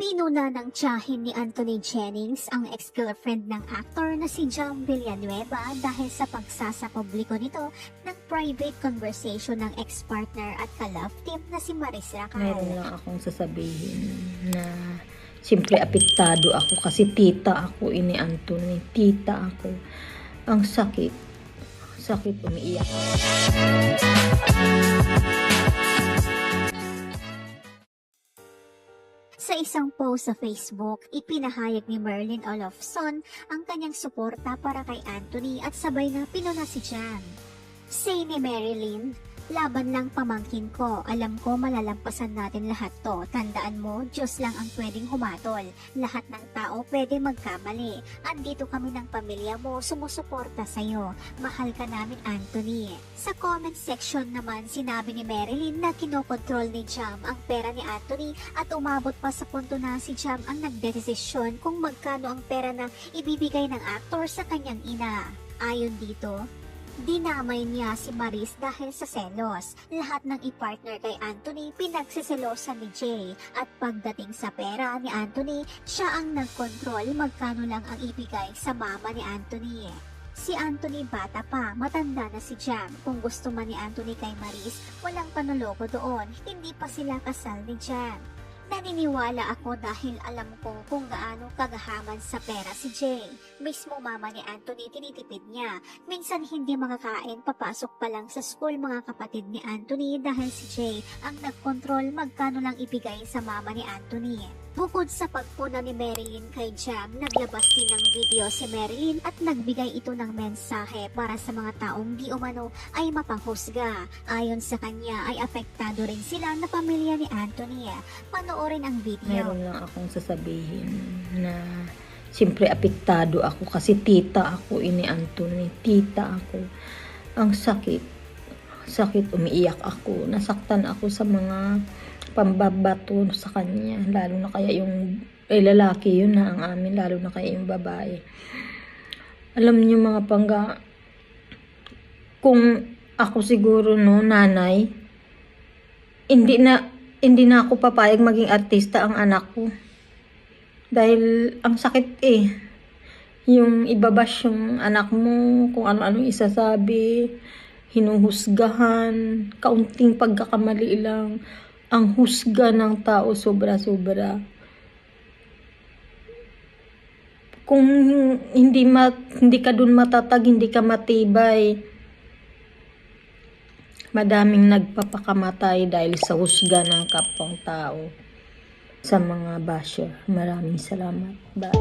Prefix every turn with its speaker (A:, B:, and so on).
A: Pinuna ng tiyahin ni Anthony Jennings ang ex-girlfriend ng actor na si Jam Villanueva dahil sa pagsasapubliko nito ng private conversation ng ex-partner at ka-love team na si Maris Racal.
B: Meron lang akong sasabihin na siyempre apektado ako kasi tita ako ini Anthony. Tita ako. Ang sakit. Sakit umiiyak.
A: Sa isang post sa Facebook, ipinahayag ni Merlin Olofsson ang kanyang suporta para kay Anthony at sabay na pinuna si Jan. Say ni Marilyn, laban lang pamangkin ko. Alam ko malalampasan natin lahat to. Tandaan mo, Diyos lang ang pwedeng humatol. Lahat ng tao pwede magkamali. Andito kami ng pamilya mo, sumusuporta sa'yo. Mahal ka namin, Anthony. Sa comment section naman, sinabi ni Marilyn na kinokontrol ni Jam ang pera ni Anthony at umabot pa sa punto na si Jam ang nagdesisyon kung magkano ang pera na ibibigay ng aktor sa kanyang ina. Ayon dito, Dinamay niya si Maris dahil sa selos. Lahat ng i-partner kay Anthony pinagsiselosan ni Jay. At pagdating sa pera ni Anthony, siya ang nagkontrol magkano lang ang ibigay sa mama ni Anthony. Si Anthony bata pa, matanda na si Jam. Kung gusto man ni Anthony kay Maris, walang panuloko doon. Hindi pa sila kasal ni Jam. Naniniwala ako dahil alam ko kung gaano kagahaman sa pera si Jay. Mismo mama ni Anthony tinitipid niya. Minsan hindi makakain papasok pa lang sa school mga kapatid ni Anthony dahil si Jay ang nagkontrol magkano lang ibigay sa mama ni Anthony. Bukod sa pagpuna ni Marilyn kay Jam, naglabas din ng video si Marilyn at nagbigay ito ng mensahe para sa mga taong di umano ay mapanghusga. Ayon sa kanya ay apektado rin sila na pamilya ni Anthony. Panoorin ang video.
B: Meron lang akong sasabihin na siyempre apektado ako kasi tita ako ini Anthony. Tita ako. Ang sakit. Sakit umiiyak ako. Nasaktan ako sa mga pambabato sa kanya. Lalo na kaya yung eh, lalaki yun na ang amin. Lalo na kaya yung babae. Alam niyo mga pangga, kung ako siguro no, nanay, hindi na hindi na ako papayag maging artista ang anak ko. Dahil ang sakit eh. Yung ibabash yung anak mo, kung ano-anong isasabi, hinuhusgahan, kaunting pagkakamali lang, ang husga ng tao sobra-sobra. Kung hindi ma, hindi ka dun matatag, hindi ka matibay, madaming nagpapakamatay dahil sa husga ng kapwang tao sa mga basher. Maraming salamat. Bye.